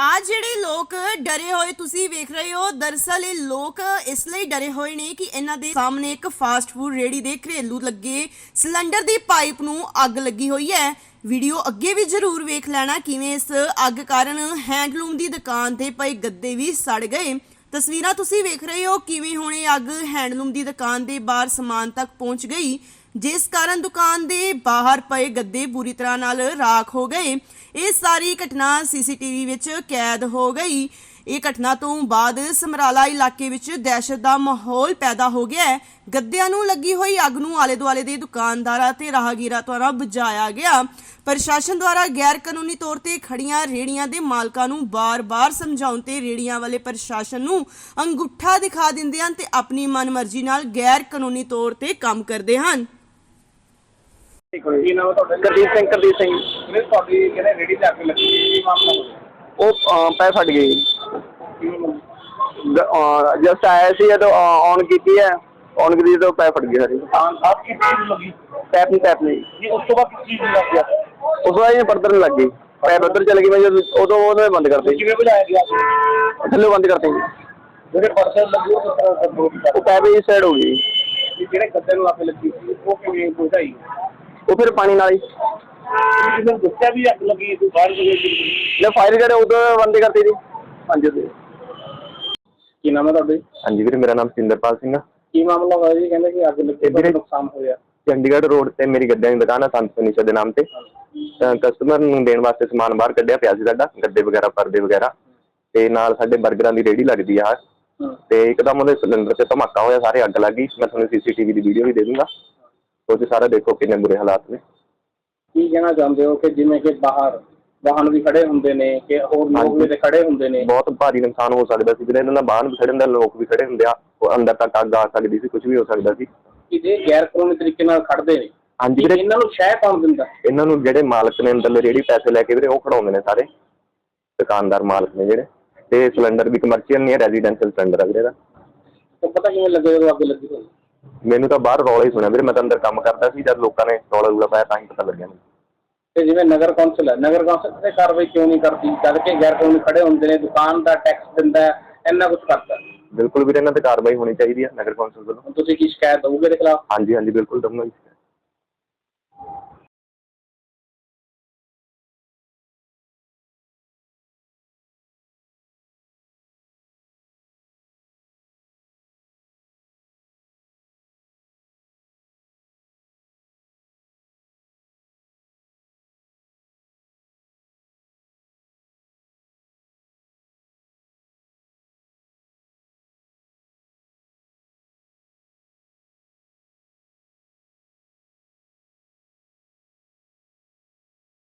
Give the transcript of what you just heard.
ਆ ਜਿਹੜੇ ਲੋਕ ਡਰੇ ਹੋਏ ਤੁਸੀਂ ਵੇਖ ਰਹੇ ਹੋ ਦਰਸਲ ਇਹ ਲੋਕ ਇਸ ਲਈ ਡਰੇ ਹੋਏ ਨੇ ਕਿ ਇਹਨਾਂ ਦੇ ਸਾਹਮਣੇ ਇੱਕ ਫਾਸਟ ਫੂਡ ਰੇੜੀ ਦੇ ਘਰੇਲੂ ਲੱਗੇ ਸਿਲੰਡਰ ਦੀ ਪਾਈਪ ਨੂੰ ਅੱਗ ਲੱਗੀ ਹੋਈ ਹੈ। ਵੀਡੀਓ ਅੱਗੇ ਵੀ ਜ਼ਰੂਰ ਵੇਖ ਲੈਣਾ ਕਿਵੇਂ ਇਸ ਅੱਗ ਕਾਰਨ ਹੈਂਡਲੂਮ ਦੀ ਦੁਕਾਨ ਤੇ ਪਏ ਗੱਦੇ ਵੀ ਸੜ ਗਏ। ਤਸਵੀਰਾਂ ਤੁਸੀਂ ਵੇਖ ਰਹੇ ਹੋ ਕਿਵੇਂ ਹੁਣ ਇਹ ਅੱਗ ਹੈਂਡਲੂਮ ਦੀ ਦੁਕਾਨ ਦੇ ਬਾਹਰ ਸਮਾਨ ਤੱਕ ਪਹੁੰਚ ਗਈ। ਜਿਸ ਕਾਰਨ ਦੁਕਾਨ ਦੇ ਬਾਹਰ ਪਏ ਗੱਦੇ ਬੁਰੀ ਤਰ੍ਹਾਂ ਨਾਲ ਰਾਖ ਹੋ ਗਏ। ਇਹ ਸਾਰੀ ਘਟਨਾ ਸੀਸੀਟੀਵੀ ਵਿੱਚ ਕੈਦ ਹੋ ਗਈ। ਇਹ ਘਟਨਾ ਤੋਂ ਬਾਅਦ ਸਮਰਾਲਾ ਇਲਾਕੇ ਵਿੱਚ ਦਹਿਸ਼ਤ ਦਾ ਮਾਹੌਲ ਪੈਦਾ ਹੋ ਗਿਆ ਹੈ। ਗੱਦਿਆਂ ਨੂੰ ਲੱਗੀ ਹੋਈ ਅੱਗ ਨੂੰ ਆਲੇ ਦੁਆਲੇ ਦੇ ਦੁਕਾਨਦਾਰਾਂ ਤੇ ਰਾਹਗੀਰਾਂ ਦੁਆਰਾ ਬੁਝਾਇਆ ਗਿਆ। ਪ੍ਰਸ਼ਾਸਨ ਦੁਆਰਾ ਗੈਰ ਕਾਨੂੰਨੀ ਤੌਰ ਤੇ ਖੜੀਆਂ ਰੇੜੀਆਂ ਦੇ ਮਾਲਕਾਂ ਨੂੰ ਬਾਰ-ਬਾਰ ਸਮਝਾਉਣ ਤੇ ਰੇੜੀਆਂ ਵਾਲੇ ਪ੍ਰਸ਼ਾਸਨ ਨੂੰ ਅੰਗੂਠਾ ਦਿਖਾ ਦਿੰਦੇ ਹਨ ਤੇ ਆਪਣੀ ਮਨਮਰਜ਼ੀ ਨਾਲ ਗੈਰ ਕਾਨੂੰਨੀ ਤੌਰ ਤੇ ਕੰਮ ਕਰਦੇ ਹਨ। ਕੀ ਨਾਮ ਹੈ ਤੁਹਾਡਾ? ਕਰਦੀਪ ਸਿੰਘ ਕਰਦੀਪ ਸਿੰਘ। ਜਿਹੜੇ ਤੁਹਾਡੀ ਜਿਹੜੇ ਰੇੜੀ ਤੇ ਅੱਗ ਲੱਗੀ? ਕੀ ਮਾਮਲਾ ਹੋਇਆ? ਉਹ ਅਹ, ਪੈ ਫਟ ਗਈ ਕਿਵੇਂ ਜਸਟ ਆਇਆ ਸੀ ਜਦੋਂ ਔਨ ਕੀਤੀ ਹੈ। ਔਨ ਕੀਤੀ ਤਾਂ ਪੈ ਫਟ ਗਈ ਸਾਰੀ। ਹਾਂ ਆਪ ਕੀ ਚੀਜ਼ ਲੱਗੀ? ਟੈਪ ਨਹੀਂ ਟੈਪ ਨਹੀਂ ਜੀ ਉਸ ਤੋਂ ਬਾਅਦ ਕਿਸ ਚੀਜ਼ ਲੱਗ ਗਿਆ ਉਸ ਵਾਰ ਇਹ ਪਰਦਰ ਲੱਗ ਗਈ। ਪੈ ਉੱਧਰ ਚਲ ਗਈ ਮੈਂ ਜਦੋਂ ਉਦੋਂ ਉਹਨੇ ਬੰਦ ਕਰਤੇ। ਕਿਵੇਂ ਬੁਝਾਇਆ ਗਿਆ? ਥੱਲੇ ਬੰਦ ਕਰਤੇ ਜੀ। ਜਿਹੜੇ ਪਰਸਨ ਲੱਗੇ ਉਹ ਕਿਸ ਤਰ੍ਹਾਂ ਕੰਟਰੋਲ ਕੀਤਾ ਉਹ ਪੈ ਵੀ ਇਸ ਸਾਈਡ ਹੋ ਗਈ। ਜੀ ਜਿਹੜੇ ਗੱਦੇ ਨੂੰ ਅੱਗ ਲੱਗੀ ਸੀ ਉਹ ਕਿਵੇਂ ਬੁਝਾਈ? ਉਹ ਫਿਰ ਪਾਣੀ ਨਾਲ ਹੀ। ਕਿਸੇ ਨੇ ਦੱਸਿਆ ਵੀ ਅੱਗ ਲੱਗੀ ਤੂੰ ਬਾਹਰ ਗਏ ਲੈ ਫਾਇਰ ਜਿਹੜੇ ਉਦੋਂ ਬੰਦ ਕਰਤੇ ਜੀ ਕੀ ਨਾਮ ਹੈ ਤੁਹਾਡੇ ਹਾਂਜੀ ਵੀਰੇ ਮੇਰਾ ਨਾਮ ਸਿੰਦਰਪਾਲ ਸਿੰਘ ਆ। ਕੀ ਮਾਮਲਾ ਹੋਇਆ ਜੀ? ਕਹਿੰਦੇ ਕਿ ਅੱਗ ਲੱਗੀ ਵੀਰੇ- ਨੁਕਸਾਨ ਹੋਇਆ। ਚੰਡੀਗੜ੍ਹ ਰੋਡ ਤੇ ਮੇਰੀ ਗੱਦਿਆਂ ਦੀ ਦੁਕਾਨ ਆ ਸੰਤ ਫਰਨੀਚਰ ਦੇ ਨਾਮ ਤੇ। ਕਸਟਮਰ ਨੂੰ ਦੇਣ ਵਾਸਤੇ ਸਮਾਨ ਬਾਹਰ ਕੱਢਿਆ ਪਿਆ ਸੀ ਸਾਡਾ ਗੱਦੇ ਵਗੈਰਾ ਪਰਦੇ ਵਗੈਰਾ। ਤੇ ਨਾਲ ਸਾਡੇ 버ਗਰਾਂ ਦੀ ਰੇਹੜੀ ਲੱਗਦੀ ਆ। ਤੇ ਇੱਕਦਮ ਉਹਦੇ ਸਿਲੰਡਰ ਤੇ ਧਮਾਕਾ ਹੋਇਆ ਸਾਰੇ ਅੱਗ ਲੱਗ ਗਈ। ਮੈਂ ਤੁਹਾਨੂੰ ਸੀਸੀਟੀਵੀ ਦੀ ਵੀਡੀਓ ਵੀ ਦੇ ਦੂੰਗਾ। ਤੁਸੀਂ ਸਾਰਾ ਦੇਖੋ ਕਿੰਨੇ ਬੁਰੇ ਹਾਲਾਤ ਨੇ। ਕੀ ਕਹਿਣਾ ਚਾਹੁੰਦੇ ਹੋ ਕਿ ਜਿਵੇਂ ਕਿ ਬਾਹਰ ਵਾਹਨ ਵੀ ਖੜੇ ਹੁੰਦੇ ਨੇ ਕਿ ਹੋਰ ਲੋਕ। ਵੀ ਤੇ ਖੜੇ ਹੁੰਦੇ ਨੇ? ਬਹੁਤ ਭਾਰੀ ਨੁਕਸਾਨ ਹੋ ਸਕਦਾ ਸੀ। ਵੀਰੇ ਇਹਨਾਂ ਦਾ ਬਾਹਰ ਵੀ ਖੜੇ ਹੁੰਦੇ ਲੋਕ ਵੀ ਖੜੇ ਹੁੰਦੇ ਆ ਉਹ ਅੰਦਰ ਤੱਕ ਅੱਗ ਆ ਸਕਦੀ ਸੀ ਕੁਝ ਵੀ ਹੋ ਸਕਦਾ ਸੀ। ਕਿ ਜੇ ਗੈਰ ਕਾਨੂੰਨੀ ਤਰੀਕੇ ਨਾਲ ਖੜਦੇ ਨੇ? ਹਾਂਜੀ ਵੀਰੇ। ਇਹਨਾਂ ਨੂੰ ਸ਼ਹਿ ਕੌਣ ਦਿੰਦਾ? ਇਹਨਾਂ ਨੂੰ ਜਿਹੜੇ ਮਾਲਕ ਨੇ ਅੰਦਰ ਰੇਹੜੀ ਪੈਸੇ ਲੈ ਕੇ ਵੀਰੇ ਉਹ ਖੜਾਉਂਦੇ ਨੇ ਸਾਰੇ। ਦੁਕਾਨਦਾਰ ਮਾਲਕ ਨੇ ਜਿਹੜੇ। ਤੇ ਸਿਲੰਡਰ ਵੀ ਕਮਰਸ਼ੀਅਲ ਨਹੀਂ ਹੈ ਰੈਜ਼ੀਡੈਂਸ਼ੀਅਲ ਸਿਲੰਡਰ ਆ ਵੀਰੇ ਦਾ। ਤਾਂ ਪਤਾ ਕਿਵੇਂ ਲੱਗੇ ਜਦੋਂ ਅੱਗ ਲੱਗੀ ਮੈਨੂੰ ਤਾਂ ਬਾਹਰ ਰੌਲਾ ਹੀ ਸੁਣਿਆ ਵੀਰੇ ਮੈਂ ਤਾਂ ਅੰਦਰ ਕੰਮ ਕਰਦਾ ਸੀ ਜਦ ਲੋਕਾਂ ਨੇ ਰੌਲਾ ਰੂਲਾ ਪਾਇਆ ਤਾਂ ਹੀ ਪਤਾ ਲੱਗਿਆ ਮੈਨੂੰ। ਤੇ ਜਿਵੇਂ ਨਗਰ ਕੌਂਸਲ ਹੈ ਨਗਰ ਕੌਂਸਲ ਤੇ ਕਾਰਵਾਈ ਕਿਉਂ ਨਹੀਂ ਕਰਦੀ? ਜਦ ਕਿ ਗੈਰ ਕਾਨੂੰਨੀ ਖੜੇ ਹੁੰਦੇ ਨੇ ਦੁਕਾਨ ਦਾ ਟੈਕਸ ਦਿੰਦਾ ਹੈ, ਇੰਨਾ ਕੁਝ ਕਰਦਾ ਹੈ। ਬਿਲਕੁਲ ਵੀਰੇ ਇਹਨਾਂ ਤੇ ਕਾਰਵਾਈ ਹੋਣੀ ਚਾਹੀਦੀ ਹੈ ਨਗਰ ਕੌਂਸਲ ਵੱਲੋਂ। ਹੁਣ ਤੁਸੀਂ ਕੀ ਸ਼ਿਕਾਇਤ ਦਓਗੇ ਦੇ ਖਿਲਾਫ? ਹਾਂਜੀ ਹਾਂਜੀ ਬਿਲਕੁਲ ਦਊਂਗਾ ਜੀ।